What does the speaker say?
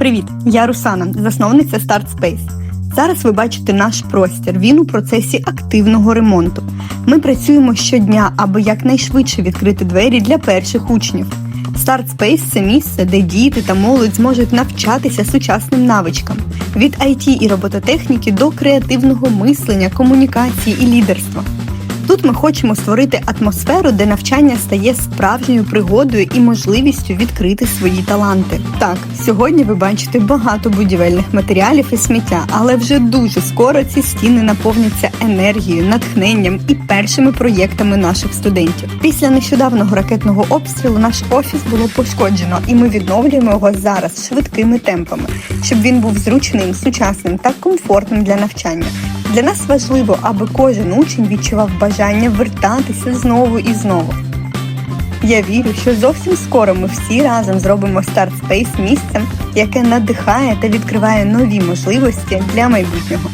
Привіт, я Русана, засновниця Start Space. Зараз ви бачите наш простір. Він у процесі активного ремонту. Ми працюємо щодня, аби якнайшвидше відкрити двері для перших учнів. Start Space – це місце, де діти та молодь зможуть навчатися сучасним навичкам від IT і робототехніки до креативного мислення, комунікації і лідерства. Тут ми хочемо створити атмосферу, де навчання стає справжньою пригодою і можливістю відкрити свої таланти. Так, сьогодні ви бачите багато будівельних матеріалів і сміття, але вже дуже скоро ці стіни наповняться енергією, натхненням і першими проєктами наших студентів. Після нещодавнього ракетного обстрілу наш офіс було пошкоджено, і ми відновлюємо його зараз швидкими темпами, щоб він був зручним, сучасним та комфортним для навчання. Для нас важливо, аби кожен учень відчував бажання вертатися знову і знову. Я вірю, що зовсім скоро ми всі разом зробимо Start Space місцем, яке надихає та відкриває нові можливості для майбутнього.